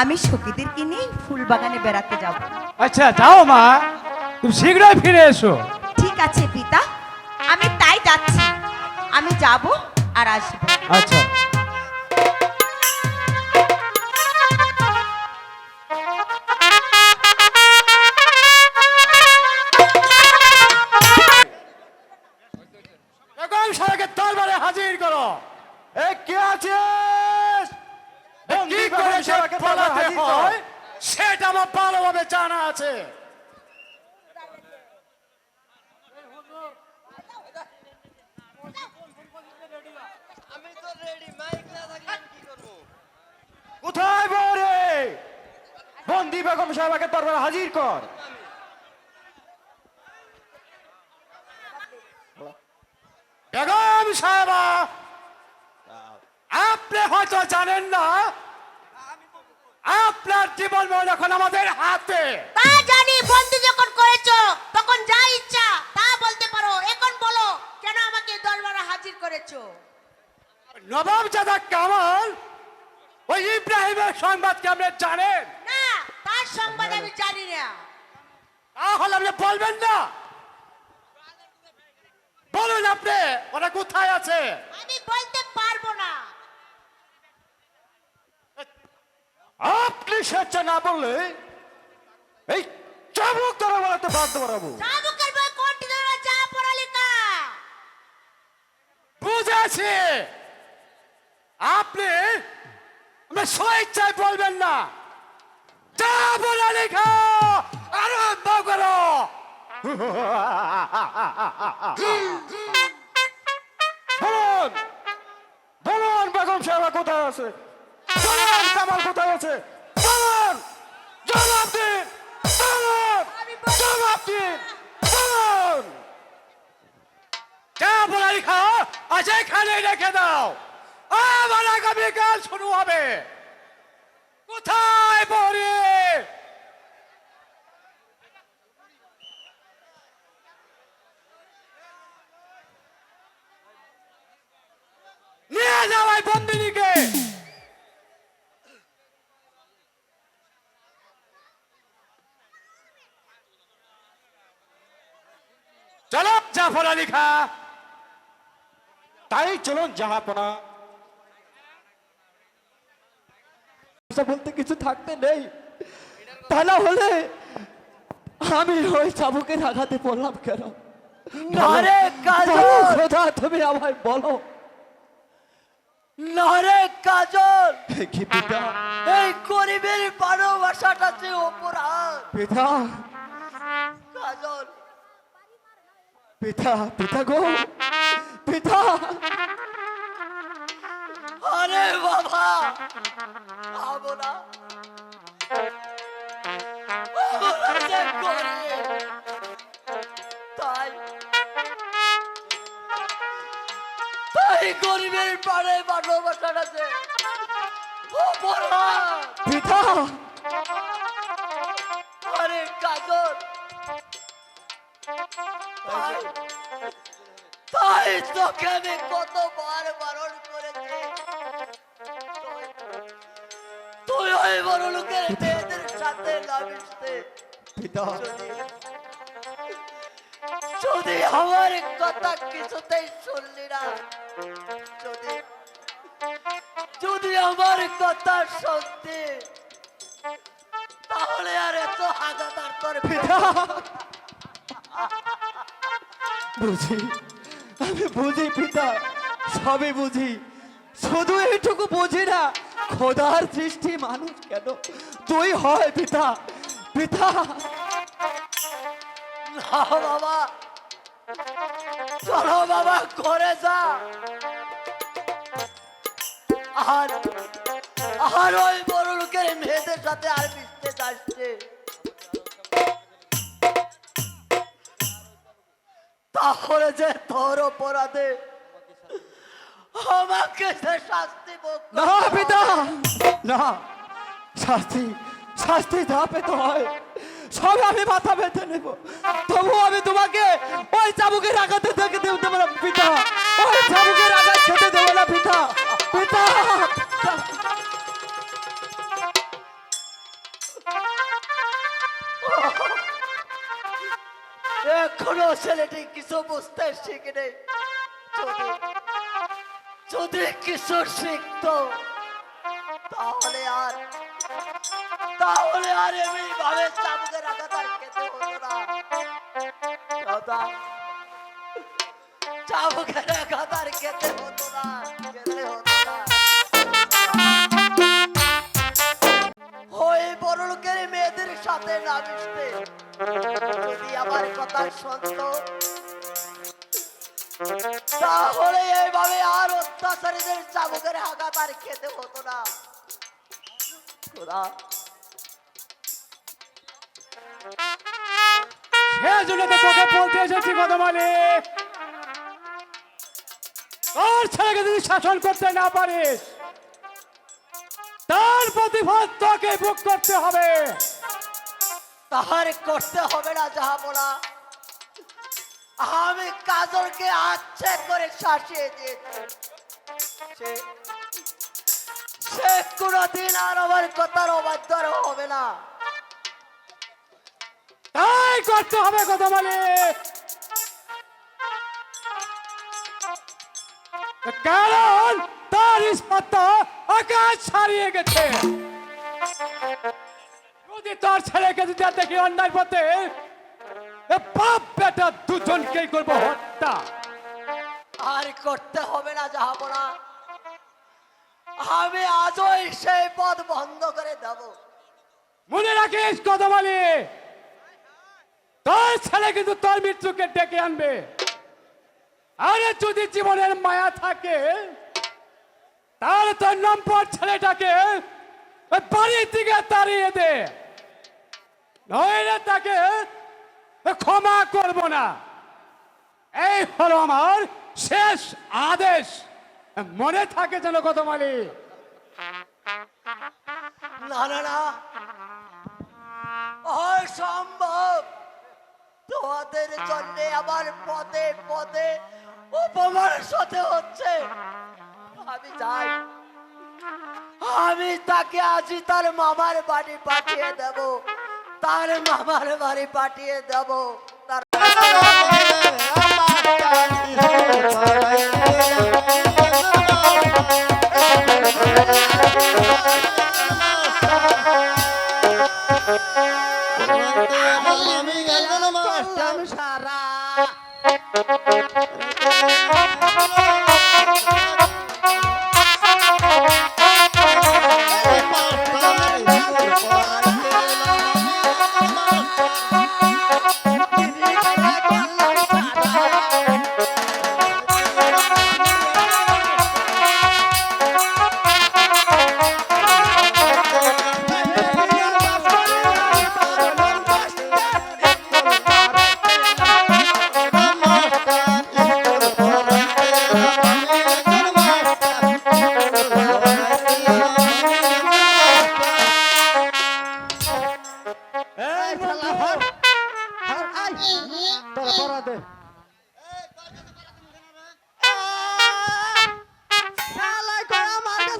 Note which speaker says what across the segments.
Speaker 1: আমি সখীদেরকে নিয়ে ফুল বাগানে বেড়াতে যাব।
Speaker 2: আচ্ছা যাও মা তুমি শীঘ্রই ফিরে এসো।
Speaker 1: ঠিক আছে পিতা আমি তাই যাচ্ছি। আমি যাব আর আসব।
Speaker 2: আচ্ছা। জানা আছে।
Speaker 3: কোথায় বরে? বন্দি বেগম সাহেবকে দরবারে হাজির কর।
Speaker 2: বেগম সাহেবা আপনি হয়তো জানেন না আপনার জীবন মরণ এখন আমাদের হাতে।
Speaker 4: তা জানি বন্দি যখন করেছ তখন যা ইচ্ছা তা বলতে পারো। এখন বলো কেন আমাকে দরবারে হাজির করেছ?
Speaker 2: নবাব জাদা কামাল ওই ইব্রাহিমের সংবাদ কি আপনি জানেন?
Speaker 4: না তার সংবাদ আমি জানি না।
Speaker 2: তাহলে আপনি বলবেন না। বলুন আপনি ওরা কোথায় আছে?
Speaker 4: আমি বলতে পারব না
Speaker 3: আপনি স্বেচ্ছা না বললে এই চাবুক ধরে বলাতে বাধ্য করাবো
Speaker 4: চাবুকের বই কোনটি ধরে যা পড়ালেখা।
Speaker 2: বুঝেছি। আপনি আপনি স্বেচ্ছায় বলবেন না। যা বলে লেখা আরম্ভ করো।
Speaker 3: বলুন বলুন বেগম সাহেবা কোথায় আছে? বলুন কামাল কোথায় আছে? জবাব দিন জবাব দিন
Speaker 2: আজ এখানে রেখে দাও আবার আগামীকাল শুরু হবে জাফর আলী খা
Speaker 3: তাই চলুন জাহাপনা
Speaker 5: বলতে কিছু থাকতে নেই। তা না হলে আমি ওই চাবুকের আঘাতে পড়লাম কেন?
Speaker 6: নারে কাজল!
Speaker 5: খোদা তুমি আমায় বলো।
Speaker 6: নারে কাজল!
Speaker 5: কি পিতা?
Speaker 6: এই গরিবের ভালোবাসাটা যে অপরাধ!
Speaker 5: পিতা পিতা পিতা গো পিতা।
Speaker 6: আরে বাবা! পাবো না। তাই। তাই গরিবের পাড়ে ভালোবাসাটা যে
Speaker 5: পিতা।
Speaker 6: আরে কাজল! তাই তোকে আমি কতবার বারণ করেছি। তুই- ওই বড় লোকের মেয়েদের সাথে না যদি আমার কথা কিছুতেই শুনলি না যদি যদি আমার কথা শুনতে তাহলে আর এত হাজার তোর
Speaker 5: পিতা। বুঝি? আমি বুঝি পিতা, সবই বুঝি। শুধু এইটুকু বুঝি না, খোদার সৃষ্টি মানুষ কেন? তুই হয় পিতা পিতা।
Speaker 6: বাবা। চলো বাবা করে যা। আর আর ওই বড় লোকের মেয়েদের সাথে আর মিশতে চাচ্ছে তাহলে যে তোর অপরাধে আমাকে সে শাস্তি
Speaker 5: না। পিতা! না। শাস্তি শাস্তি যা পেতে হয়। সব আমি মাথা বেঁধে নেব। তবু আমি তোমাকে ওই চাবুকের আঘাতে থেকে দেবো না, পিতা। ওই চাবুকের আঘাত খেতে দেবো না, পিতা। পিতা!
Speaker 6: ছেলেটি কিছু বুঝতে শিখে নেই যদি কিছু শিখতো, তাহলে আর তাহলে আর এমনি ভাবে তার খেতে হতো না। দাদা চাবুকে রাখা তার খেতে হতো না। শুনতো তাহলে এইভাবে আর অত্যাচারীদের চাবুকের আঘাত আর খেতে হতো না। খোদা।
Speaker 2: সেজন্য তো তোকে বলতে এসেছি কদমালি তোর ছেলেকে যদি শাসন করতে না পারিস তার প্রতিফল তোকে ভোগ করতে হবে।
Speaker 6: তাহার করতে হবে না যাহা বলা। আমি কাজলকে আচ্ছে করে শাসিয়ে দিয়েছি। সে- কোনদিন আর আমার কথার হবে না।
Speaker 2: তাই করতে হবে কদমালি কারণ তার ইস্পাত্তা আকাশ ছাড়িয়ে গেছে। যদি তোর ছেলেকে যদি দেখি অন্যায় পথে বাপ বেটা দুজনকেই করব হত্যা।
Speaker 6: আর করতে হবে না যাহা বলা আমি আজই সেই পথ বন্ধ করে দেব।
Speaker 2: মনে রাখিস কদমালি? তোর ছেলে কিন্তু তোর মৃত্যুকে ডেকে আনবে। আরে যদি জীবনের মায়া থাকে তাহলে তোর নম্বর ছেলেটাকে বাড়ির দিকে তাড়িয়ে দে। নইলে তাকে ক্ষমা করব না। এই হলো আমার শেষ আদেশ। মনে থাকে যেন কদমালি
Speaker 6: না না না। অসম্ভব। তোমাদের জন্য আমার পদে পদে উপমার সাথে হচ্ছে। আমি যাই। আমি তাকে আজই তার মামার বাড়ি পাঠিয়ে দেব। তার মামার বাড়ি পাঠিয়ে দেব। তার
Speaker 7: তোরা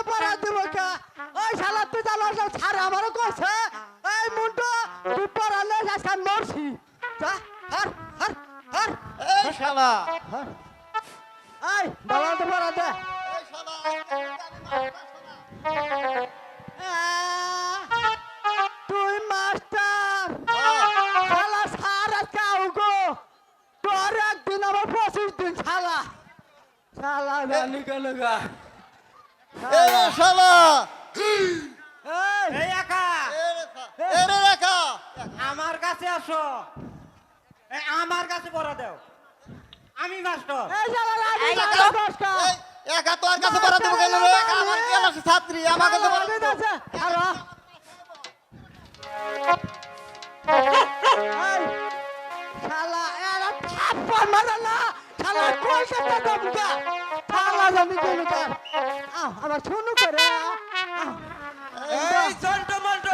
Speaker 7: কাছে পড়া দিব ওই শালা তুই জানো ছাড় আমারও করছে। এই মুন্টু তুই পড়ালে আজকাল মরছি। যা হর হর হর
Speaker 3: এই শালা।
Speaker 7: এই বাবা তো পড়া দে। তুই মাস্টার। শালা সারা কাউ গো। তোর একদিন আমার পঁচিশ দিন শালা। শালা জানি কেন গা।
Speaker 3: শালা!
Speaker 7: এই
Speaker 3: এই একা। এরে রেখা
Speaker 8: আমার কাছে আসো। আমার কাছে পড়া দাও। আমি মাস্টার।
Speaker 7: এই শালা
Speaker 9: তো।
Speaker 3: একা তোর কাছে পড়া দেবো কেন রে? ছাত্রী? আমার কাছে পড়া
Speaker 7: রাজি আছে আরও শালা এরা থাপ্পড় মারে না শালা কই কেটে দমকা শালা জানি কার আহ আমার শুনু করে
Speaker 8: এই জন্টু মন্টু।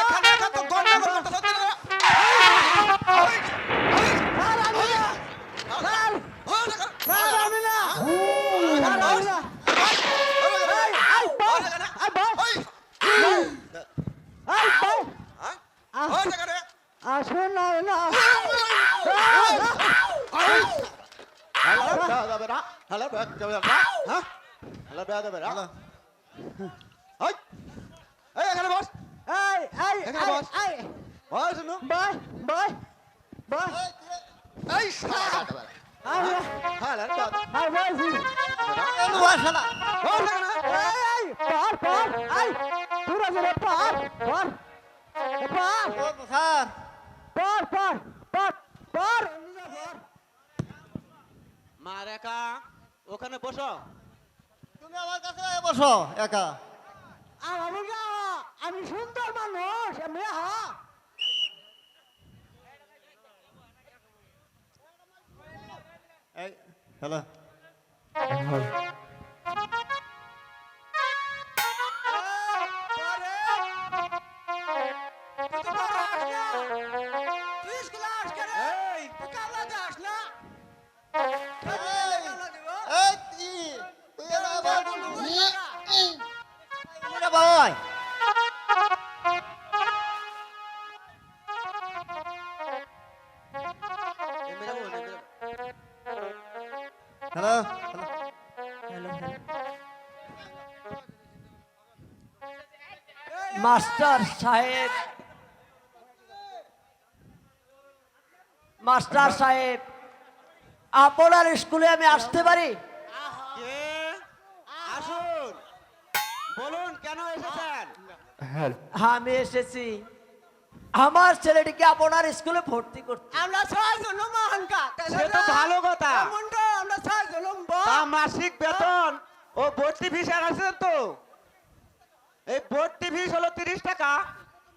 Speaker 8: এখানে একা তো গন্ডগোল করতে হচ্ছে না
Speaker 7: না।
Speaker 3: এখানে বস
Speaker 8: এই এই
Speaker 3: এখানে বস।
Speaker 8: এই
Speaker 3: বস শুনু
Speaker 8: বই বই বই
Speaker 3: এই শালা
Speaker 8: আরে
Speaker 3: হ্যালো বেটা
Speaker 8: আরে বলছি
Speaker 3: বস শালা বস এখানে
Speaker 8: এই পার পার এই পুরো জোরে পার পার পার
Speaker 3: স্যার
Speaker 8: পার পার পার পার
Speaker 3: মা একা? ওখানে বসো।
Speaker 7: তুমি আমার কাছে বসো একা।
Speaker 8: বুঝা আমি সুন্দর মানুষ আমি হা
Speaker 7: হ্যালো।
Speaker 6: মাস্টার সাহেব। মাস্টার সাহেব আপনার স্কুলে আমি আসতে পারি?
Speaker 3: আসুন। বলুন কেন এসেছেন?
Speaker 6: আমি এসেছি। আমার ছেলেটিকে আপনার স্কুলে ভর্তি করতে।
Speaker 8: আমরা ছয় জন মহানকা
Speaker 10: সে তো ভালো কথা।
Speaker 8: আমরা ছয় জন
Speaker 10: মাসিক বেতন ও ভর্তি ফিস আছেন তো? এই ভর্তি ফিস হলো তিরিশ টাকা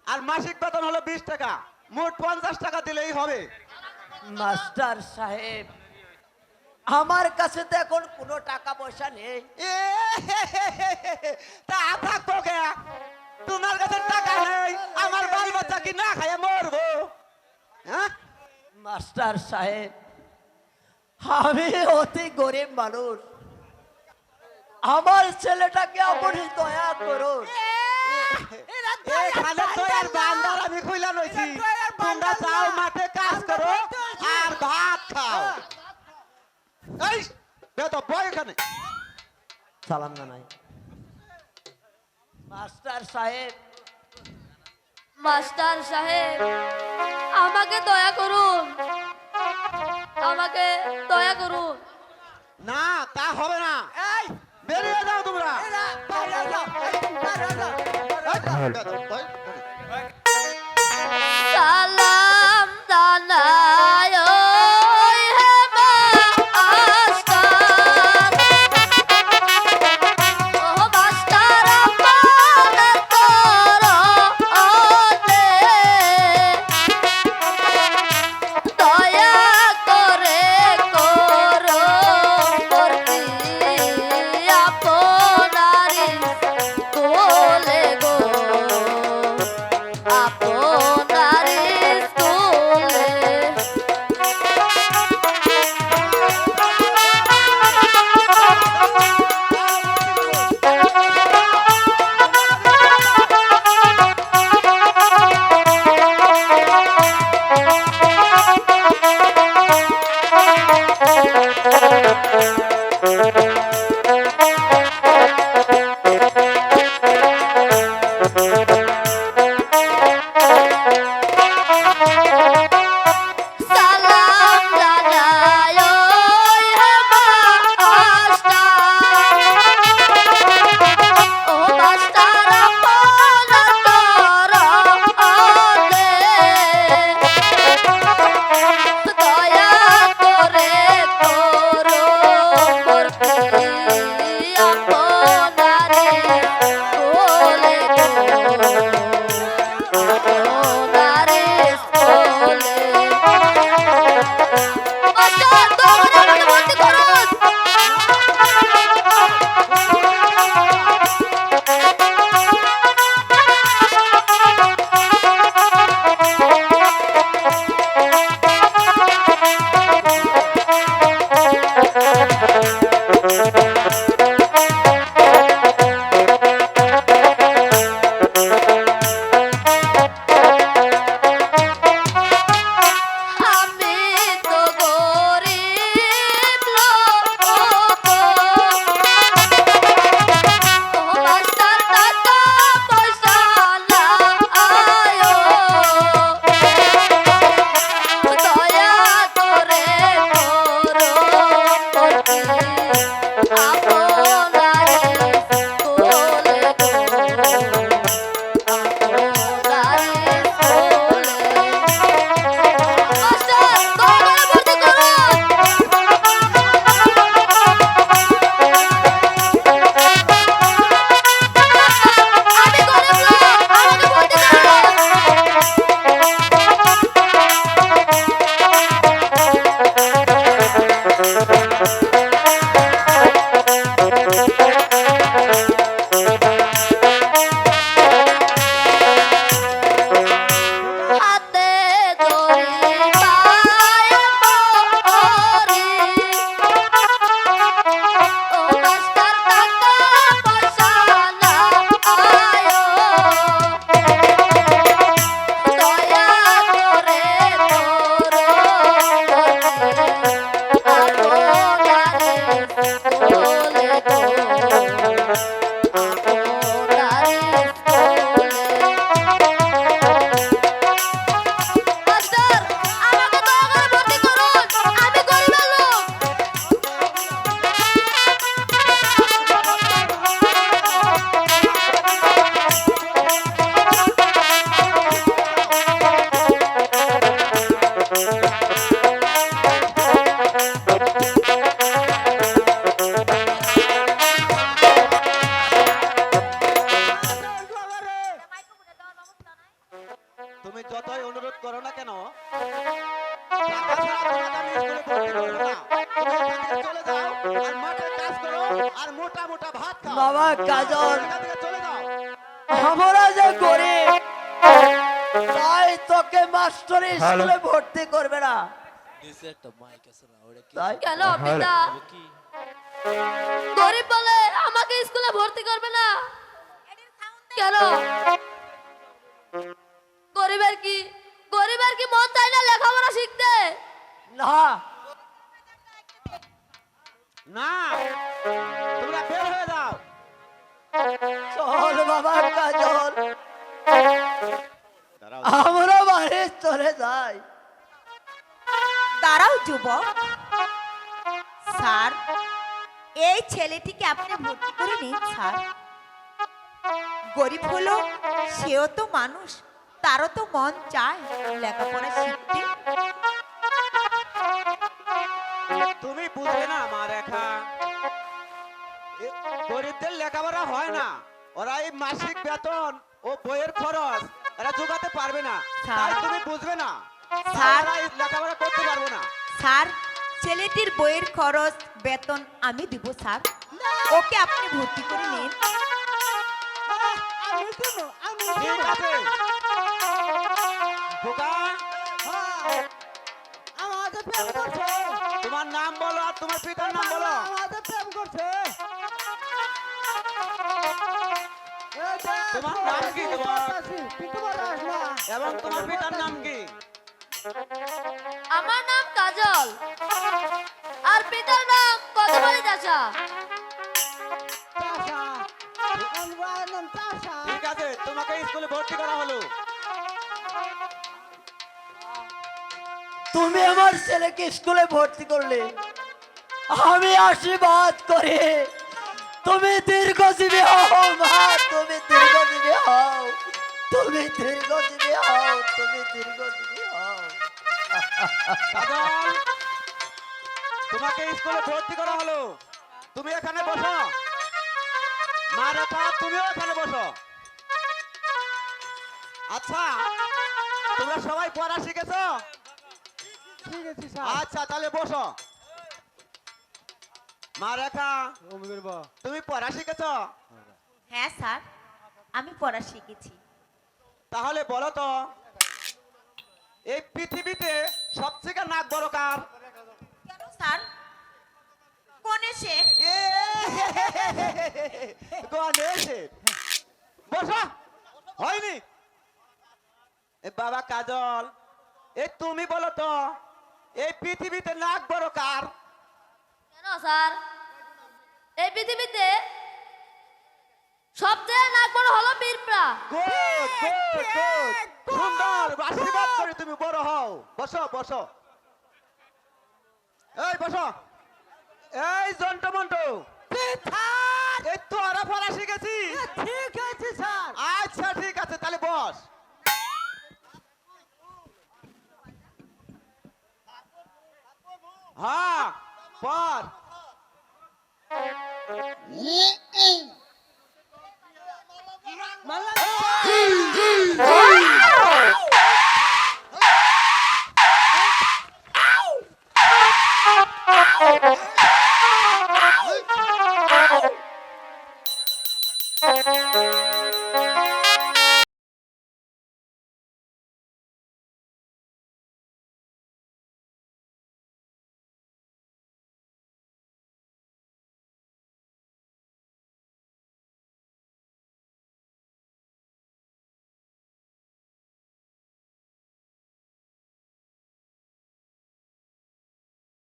Speaker 10: আর মাসিক বেতন হলো বিশ টাকা। মোট পঞ্চাশ টাকা দিলেই হবে।
Speaker 6: মাস্টার সাহেব আমার কাছে তো এখন কোনো টাকা পয়সা নেই।
Speaker 10: তা থাকব কে তোমার কাছে টাকা নেই আমার বাল বাচ্চা কি না খাইয়ে মরবো? হ্যাঁ?
Speaker 6: মাস্টার সাহেব আমি অতি গরিব মানুষ। আমার ছেলেটাকে আপনি দয়া করুন
Speaker 10: এখানে তো আর বান্দার আমি খুইলা লইছি তোমরা যাও মাঠে কাজ করো আর ভাত খাও। এই বেতো বয় এখানে।
Speaker 6: সালাম জানাই। মাস্টার সাহেব।
Speaker 11: মাস্টার সাহেব আমাকে দয়া করুন। আমাকে দয়া করুন।
Speaker 10: না তা হবে না। বেরিয়ে যাও তোমরা।
Speaker 6: তাই
Speaker 10: কেন পিতা গরিব বলে আমাকে স্কুলে ভর্তি করবে না কেন গরিবের কি গরিবের কি মন চাই না লেখাপড়া শিখতে
Speaker 6: না
Speaker 3: না তোমরা বের হয়ে যাও
Speaker 6: চল বাবা কাজল আমরা বাড়ি চলে যাই
Speaker 4: দাঁড়াও যুবক। স্যার এই ছেলেটিকে আপনি ভর্তি করে নিন স্যার। গরিব হলো সেও তো মানুষ তারও তো মন চায় লেখাপড়া শিখতে।
Speaker 3: তুমি বুঝবে না মা রেখা। গরিবদের লেখাপড়া হয় না। ওরা এই মাসিক বেতন ও বইয়ের খরচ এরা যোগাতে পারবে না। তাই তুমি বুঝবে না।
Speaker 4: স্যার।
Speaker 3: লেখাপড়া করতে পারব না।
Speaker 4: স্যার ছেলেটির বইয়ের খরচ বেতন আমি দিব স্যার। ওকে আপনি ভর্তি করে নিন।
Speaker 8: করছে।
Speaker 3: তোমার নাম বলো আর তোমার পিতার নাম বলো।
Speaker 8: আমাদের প্রেম করছে।
Speaker 3: তোমার নাম কি তোমার? এবং তোমার পিতার নাম কি?
Speaker 10: আমার নাম কাজল। আর পিতার নাম কতবালি চাচা।
Speaker 3: ঠিক আছে তোমাকে স্কুলে ভর্তি করা হলো।
Speaker 6: তুমি আমার ছেলেকে স্কুলে ভর্তি করলে। আমি আশীর্বাদ করে। তুমি দীর্ঘজীবী হও মা তুমি দীর্ঘজীবী হও। তুমি দীর্ঘজীবী হও তুমি দীর্ঘজীবী
Speaker 3: তোমাকে স্কুলে ভর্তি করা হলো। তুমি এখানে বসো। মা রেখা তুমিও এখানে বসো। আচ্ছা তোমরা সবাই পড়া শিখেছো? আচ্ছা তাহলে বসো। মা রেখা তুমি পড়া শিখেছো?
Speaker 4: হ্যাঁ স্যার আমি পড়া শিখেছি।
Speaker 3: তাহলে বলো তো এই পৃথিবীতে সবথেকে নাক বড় কার?
Speaker 4: কেন স্যার? কোন এসে?
Speaker 3: বসো। হয়নি। এ বাবা কাজল এ তুমি বলো তো এই পৃথিবীতে নাক বড় কার?
Speaker 10: কেন স্যার? এই পৃথিবীতে সবচেয়ে নাক বড় হলো বীরপ্রা
Speaker 3: গুড গুড গুড সুন্দর আশীর্বাদ করে তুমি বড় হও। বসো বসো। এই বসো। এই জন্টু মন্টু। এই তো আরা পড়া শিখেছি
Speaker 8: ঠিক আছে স্যার।
Speaker 3: আচ্ছা ঠিক আছে তাহলে বস। হ্যাঁ পর।